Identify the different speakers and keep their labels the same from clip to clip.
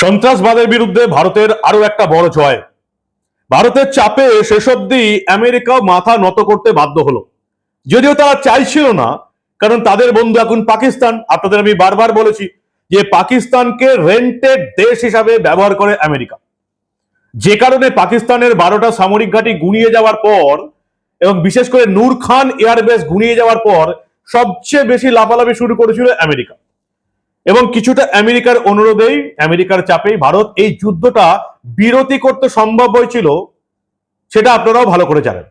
Speaker 1: সন্ত্রাসবাদের বিরুদ্ধে ভারতের আরও একটা বড় জয়। ভারতের চাপে শেষ অব্দি আমেরিকাও মাথা নত করতে বাধ্য হলো। যদিও তারা চাইছিল না, কারণ তাদের বন্ধু এখন পাকিস্তান। আপনাদের আমি বারবার বলেছি যে পাকিস্তানকে রেন্টেড দেশ হিসাবে ব্যবহার করে আমেরিকা। যে কারণে পাকিস্তানের বারোটা সামরিক ঘাঁটি গুনিয়ে যাওয়ার পর এবং বিশেষ করে নূর খান এয়ারবেস গুনিয়ে যাওয়ার পর সবচেয়ে বেশি লাফালাফি শুরু করেছিল আমেরিকা। এবং কিছুটা আমেরিকার অনুরোধেই, আমেরিকার চাপেই ভারত এই যুদ্ধটা বিরতি করতে সম্ভব হয়েছিল, সেটা আপনারাও ভালো করে জানেন।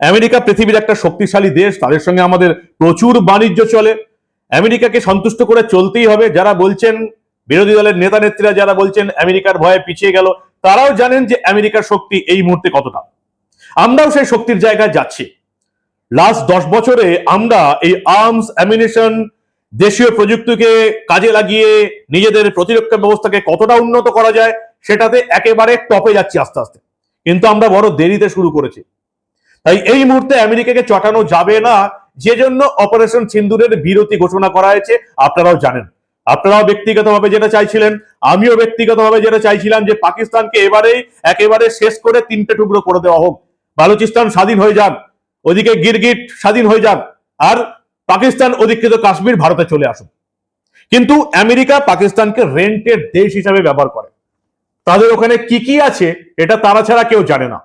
Speaker 1: আমেরিকা পৃথিবীর একটা শক্তিশালী দেশ, তাদের সঙ্গে আমাদের প্রচুর বাণিজ্য চলে। আমেরিকাকে সন্তুষ্ট করে চলতেই হবে। যারা বলছেন, বিরোধী দলের নেতা নেত্রীরা যারা বলছেন, আমেরিকার ভয়ে পিছিয়ে গেল, তারাও জানেন যে আমেরিকার শক্তি এই মুহূর্তে কতটা। আমরাও সেই শক্তির জায়গায় যাচ্ছি। লাস্ট দশ বছরে আমরা এই আর্মস অ্যামিনেশন দেশীয় প্রযুক্তিকে কাজে লাগিয়ে নিজেদের প্রতিরক্ষা ব্যবস্থাকে কতটা উন্নত করা যায় সেটাতে একেবারে টপে যাচ্ছি আস্তে আস্তে। কিন্তু আমরা বড় দেরিতে শুরু করেছি। তাই এই মুহূর্তে আমেরিকাকে চটানো যাবে না, যে জন্য অপারেশন সিন্দুরের বিরতি ঘোষণা করা হয়েছে। আপনারাও জানেন। আপনারাও ব্যক্তিগতভাবে যেটা চাইছিলেন, আমিও ব্যক্তিগতভাবে যেটা চাইছিলাম যে পাকিস্তানকে এবারেই একেবারে শেষ করে তিনটে টুকরো করে দেওয়া হোক। বালুচিস্তান স্বাধীন হয়ে যাক ওদিকে গিরগিট স্বাধীন হয়ে যাক আর পাকিস্তান অধিকৃত কাশ্মীর ভারতে চলে আসুক কিন্তু আমেরিকা পাকিস্তানকে রেন্টের দেশ হিসাবে ব্যবহার করে। তাদের ওখানে কি কি আছে, এটা তারা ছাড়া কেউ জানে না।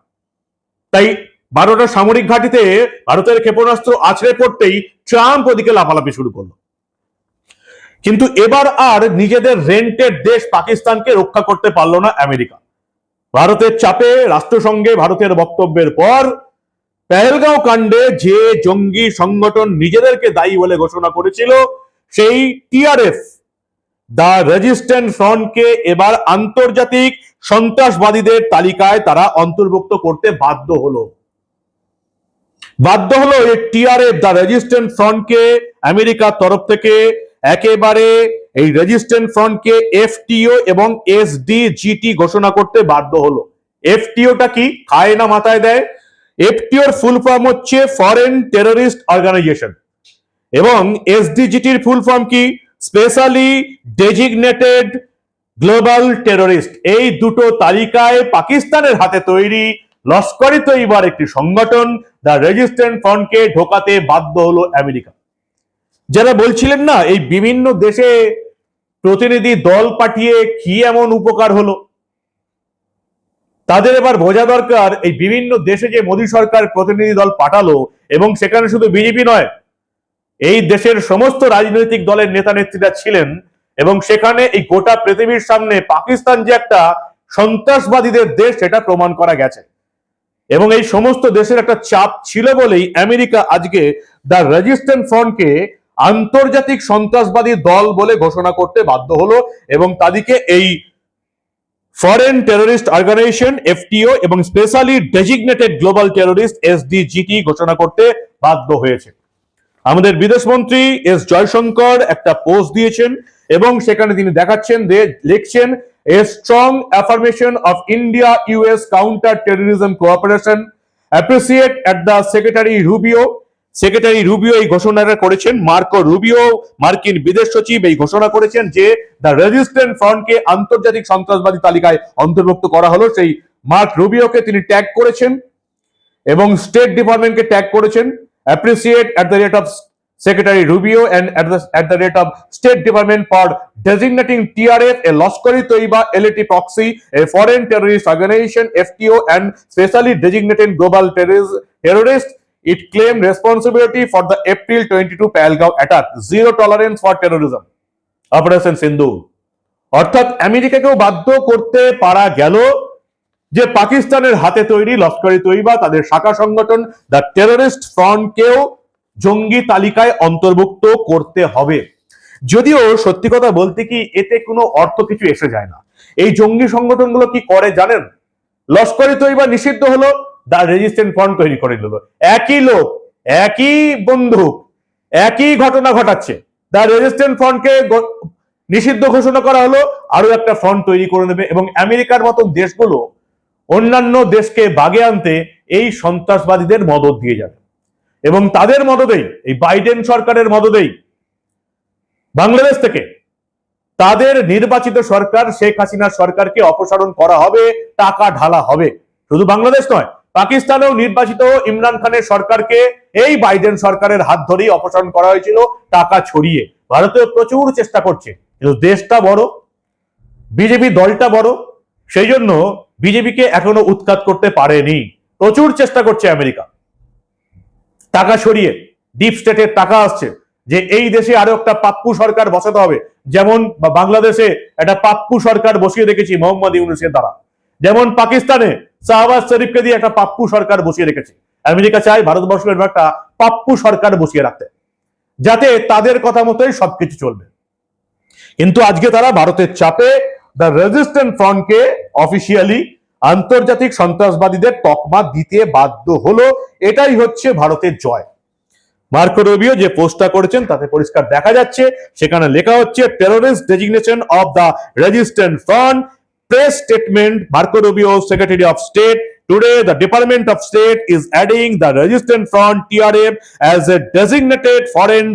Speaker 1: তাই বারোটা সামরিক ঘাঁটিতে ভারতের ক্ষেপণাস্ত্র আছড়ে পড়তেই ট্রাম্প ওদিকে লাফালাফি শুরু করল। কিন্তু এবার আর নিজেদের রেন্টের দেশ পাকিস্তানকে রক্ষা করতে পারল না আমেরিকা। ভারতের চাপে রাষ্ট্রসংঘে ভারতের বক্তব্যের পর পেহেলগাঁও কাণ্ডে যে জঙ্গি সংগঠন নিজেদেরকে দায়ী বলে ঘোষণা করেছিল, সেই টিআরএফ। দা রেজিস্ট্যান্ট ফ্রন্টকে এবার আন্তর্জাতিক সন্ত্রাসবাদীদের তালিকায় তারা অন্তর্ভুক্ত করতে বাধ্য হলো। বাধ্য হলো এই টিআরএফ দা রেজিস্ট্যান্ট ফ্রন্টকে আমেরিকার তরফ থেকে একেবারে এই রেজিস্ট্যান্ট ফ্রন্টকে এফটিও এবং এসডিজিটি ঘোষণা করতে বাধ্য হলো। এফটিওটা কি? খায় না মাথায় দেয়। এফটিওর ফুল ফর্ম হচ্ছে ফরেন টেররিস্ট অর্গানাইজেশন এবং এসডিজিটির ফুল ফর্ম কি? স্পেশালি ডেজিগনেটেড গ্লোবাল টেররিস্ট এই দুটো তালিকায় পাকিস্তানের হাতে তৈরি লস্করি তৈবার একটি সংগঠন দ্য রেজিস্ট্যান্ট ফ্রন্টকে ঢোকাতে বাধ্য হলো আমেরিকা। যারা বলছিলেন না, এই বিভিন্ন দেশে প্রতিনিধি দল পাঠিয়ে কি এমন উপকার হলো? তাদের এবার বোঝা দরকার, এই বিভিন্ন দেশে যে মোদী সরকার প্রতিনিধি দল পাঠালো এবং সেখানে শুধু বিজেপি নয়, এই দেশের সমস্ত রাজনৈতিক দলের নেতা নেত্রীরা ছিলেন এবং সেখানে এই গোটা পৃথিবীর সামনে পাকিস্তান যে একটা সন্ত্রাসবাদীদের দেশ, সেটা প্রমাণ করা গেছে। এবং এই সমস্ত দেশের একটা চাপ ছিল বলেই আমেরিকা আজকে দ্য রেজিস্ট্যান্ট ফ্রন্টকে আন্তর্জাতিক সন্ত্রাসবাদী দল বলে ঘোষণা করতে বাধ্য হলো এবং তাদেরকে এই ফরেন টেররিস্ট অর্গানাইজেশন এফটিও এবং specially designated global terrorist SDGT ঘোষণা করতে বাধ্য হয়েছে। আমাদের বিদেশমন্ত্রী এস জয়শঙ্কর একটা পোস্ট দিয়েছেন এবং সেখানে তিনি দেখাচ্ছেন যে লিখছেন a strong affirmation of India US counter terrorism cooperation appreciate at the secretary Rubio secretary Rubio এই ঘোষণাটা করেছেন, মার্কো রুবিও, মার্কিন বিদেশ সচিব এই ঘোষণা করেছেন যে দ্য রেজিস্ট্যান্ট ফ্রন্টকে আন্তর্জাতিক সন্ত্রাসবাদী তালিকায় অন্তর্ভুক্ত করা হলো। সেই মার্ক রুবিওকে তিনি ট্যাগ করেছেন এবং স্টেট ডিপার্টমেন্টকে ট্যাগ করেছেন। Appreciate at the rate of secretary Rubio and at the rate of state department for designating TRF a Lashkar-e Taiba, L E T proxy a foreign terrorist organisation FTO and specially designated global terrorist terrorist It claimed responsibility for the April 22 Pahalgaon attack. Zero tolerance for terrorism. Operation Sindhu. অর্থাৎ আমেরিকাকেও বাধ্য করতে পারা গেল যে পাকিস্তানের হাতে তৈরি লস্করি তৈবা তাদের শাখা সংগঠন দ্য টেররিস্ট ফ্রন্টকেও জঙ্গি তালিকায় অন্তর্ভুক্ত করতে হবে যদিও সত্যি কথা বলতে কি, এতে কোনো অর্থ কিছু এসে যায় না এই জঙ্গি সংগঠনগুলো কি করে জানেন লস্করি তৈবা নিষিদ্ধ হলো দা রেজিস্ট্যান্ট ফ্রন্ট তৈরি করে দিল একই লোক, একই বন্দুক, একই ঘটনা ঘটাচ্ছে। দা রেজিস্ট্যান্ট ফ্রন্টকে নিষিদ্ধ ঘোষণা করা হলো আরও একটা ফ্রন্ট তৈরি করে নেবে এবং আমেরিকার মতন দেশগুলো অন্যান্য দেশকে বাগে আনতে এই সন্ত্রাসবাদীদের মদত দিয়ে যাবে। এবং তাদের মদতেই এই বাইডেন সরকারের মদতেই বাংলাদেশ থেকে তাদের নির্বাচিত সরকার শেখ হাসিনা সরকারকে অপসারণ করা হবে, টাকা ঢালা হবে। শুধু বাংলাদেশ নয় পাকিস্তানেও নির্বাচিত ইমরান খানের সরকারকে এই বাইডেন সরকারের হাত ধরেই অপসারণ করা হয়েছিল, টাকা ছড়িয়ে। ভারতেও প্রচুর চেষ্টা করছে, কিন্তু দেশটা বড়, বিজেপি দলটা বড়, সেই জন্য বিজেপিকে এখনও উৎখাত করতে পারেনি। প্রচুর চেষ্টা করছে আমেরিকা। টাকা সরিয়ে ডিপ স্টেটের টাকা আসছে, যে এই দেশে আরও একটা পাপ্পু সরকার বসাতে হবে। যেমন বাংলাদেশে একটা পাপ্পু সরকার বসিয়ে রেখেছি মোহাম্মদ ইউনুসের দ্বারা। যেমন পাকিস্তানে শাহবাজ শরীফকে দিয়ে একটা পাপ্পু সরকার বসিয়ে রেখেছে। আমেরিকা চায় ভারতবর্ষের একটা পাপ্পু সরকার বসিয়ে রাখতে, যাতে তাদের কথা মতোই সবকিছু চলবে। কিন্তু আজকে তারা ভারতের চাপে দ্য রেজিস্ট্যান্ট ফ্রন্টকে অফিসিয়ালি আন্তর্জাতিক সন্ত্রাসবাদীদের তকমা দিতে বাধ্য হলো। এটাই হচ্ছে ভারতের জয়। মার্কো রবিও যে পোস্টটা করেছেন তাতে পরিষ্কার দেখা যাচ্ছে, সেখানে লেখা হচ্ছে terrorist designation of the resistant front press statement Marco Rubio secretary of state Today, the Department of State is adding the Resistance Front TRF as a designated foreign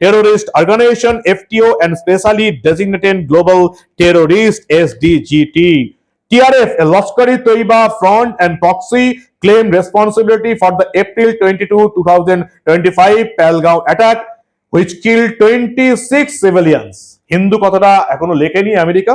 Speaker 1: terrorist organization FTO and specially designated global terrorist SDGT. TRF, a Lashkar-e Toiba front and proxy claim responsibility for the April 22, 2025 Palgaon attack which killed 26 civilians. Hindu কথাটা এখনও লেখেনি America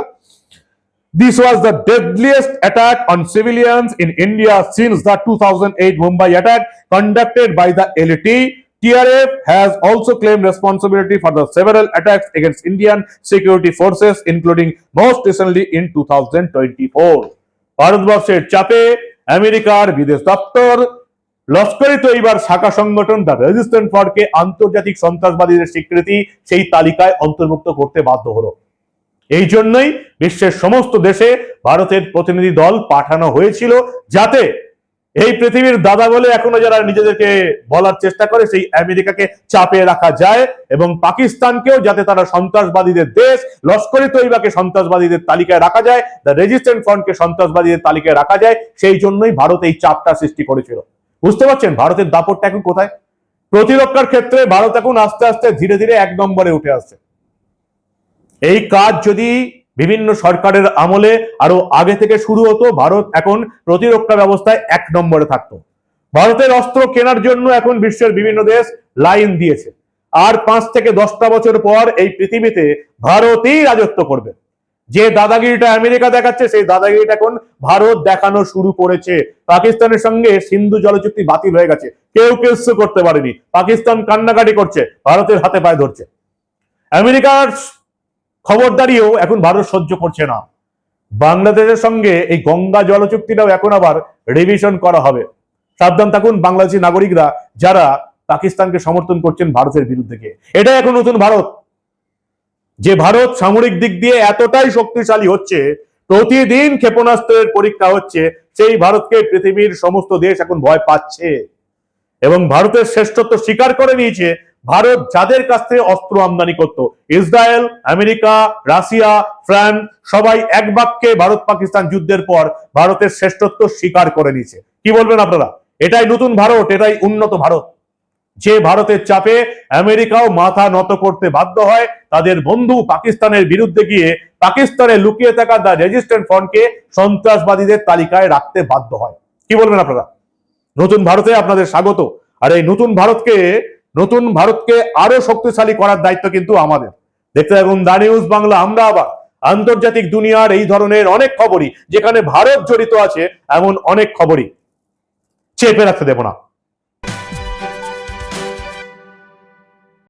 Speaker 1: This was the deadliest attack on civilians in India since the 2008 Mumbai attack conducted by the LT. TRF has also claimed responsibility for the several attacks against Indian security forces, including most recently in 2024. ভারতবর্ষের চাপে আমেরিকার বিদেশ দপ্তর লস্করি তৈবার শাখা সংগঠন the resistant ফ্রন্টকে আন্তর্জাতিক সন্ত্রাসবাদীদের স্বীকৃতি সেই তালিকায় অন্তর্ভুক্ত করতে বাধ্য হলো এই জন্যই বিশ্বের সমস্ত দেশে ভারতের প্রতিনিধি দল পাঠানো হয়েছিল যাতে এই পৃথিবীর দাদা বলে এখনও যারা নিজেদেরকে বলার চেষ্টা করে সেই আমেরিকাকে চাপে রাখা যায় এবং পাকিস্তানকেও যাতে তারা সন্ত্রাসবাদীদের দেশ লস্করি তৈবাকে সন্ত্রাসবাদীদের তালিকায় রাখা যায় দ্য রেজিস্ট্যান্ট ফ্রন্টকে সন্ত্রাসবাদীদের তালিকায় রাখা যায়, সেই জন্যই ভারত এই চাপটা সৃষ্টি করেছিল। বুঝতে পারছেন? ভারতের দাপটটা এখন কোথায়? প্রতিরক্ষার ক্ষেত্রে ভারত এখন আস্তে আস্তে ধীরে ধীরে এক নম্বরে উঠে আসছে। এই কাজ যদি বিভিন্ন সরকারের আমলে আরও আগে থেকে শুরু হতো, ভারত এখন প্রতিরক্ষা ব্যবস্থায় এক নম্বরে থাকতো। ভারতের অস্ত্র কেনার জন্য এখন বিশ্বের বিভিন্ন দেশ লাইন দিয়েছে। আর পাঁচ থেকে দশটা বছর পর এই পৃথিবীতে ভারতই রাজত্ব করবে। যে দাদাগিরিটা আমেরিকা দেখাচ্ছে, সেই দাদাগিরিটা এখন ভারত দেখানো শুরু করেছে। পাকিস্তানের সঙ্গে সিন্ধু জলচুক্তি বাতিল হয়ে গেছে। কেউ কিছু করতে পারেনি। পাকিস্তান কান্নাকাটি করছে, ভারতের হাতে পায়ে ধরছে। আমেরিকার খবরদারিও এখন ভারত সহ্য করছে না। বাংলাদেশের সঙ্গে এই গঙ্গা জল চুক্তিটাও এখন আবার রিভিশন করা হবে। সাবধান থাকুন বাংলাদেশি নাগরিকরা যারা পাকিস্তানকে সমর্থন করছেন ভারতের বিরুদ্ধে এটাই এখন নতুন ভারত। যে ভারত সামরিক দিক দিয়ে এতটাই শক্তিশালী হচ্ছে, প্রতিদিন ক্ষেপণাস্ত্রের পরীক্ষা হচ্ছে, সেই ভারতকে পৃথিবীর সমস্ত দেশ এখন ভয় পাচ্ছে। এবং ভারতের শ্রেষ্ঠত্ব স্বীকার করে নিয়েছে ভারত যাদের কাছ থেকে অস্ত্র আমদানি করত, ইসরায়েল, আমেরিকা, রাশিয়া, ফ্রান্স, সবাই এক বাক্যে ভারত পাকিস্তান যুদ্ধের পর ভারতের শ্রেষ্ঠত্ব স্বীকার করে নিয়েছে। কি বলবেন আপনারা? এটাই নতুন ভারত, এটাই উন্নত ভারত। যে ভারতের চাপে আমেরিকাও মাথা নত করতে বাধ্য হয়, তাদের বন্ধু পাকিস্তানের বিরুদ্ধে গিয়ে পাকিস্তানে লুকিয়ে থাকা দ্য রেজিস্ট্যান্ট ফ্রন্টকে সন্ত্রাসবাদীদের তালিকায় রাখতে বাধ্য হয়। কি বলবেন আপনারা? নতুন ভারতে আপনাদের স্বাগত। আর এই নতুন ভারতকে নতুন ভারতকে আরও শক্তিশালী করার দায়িত্ব কিন্তু আমাদের। দেখতে থাকুন দা নিউজ বাংলা, আমরা আবার আন্তর্জাতিক দুনিয়ার এই ধরনের অনেক খবরই, যেখানে ভারত জড়িত আছে এমন অনেক খবরই। চেপে রাখতে দেব না।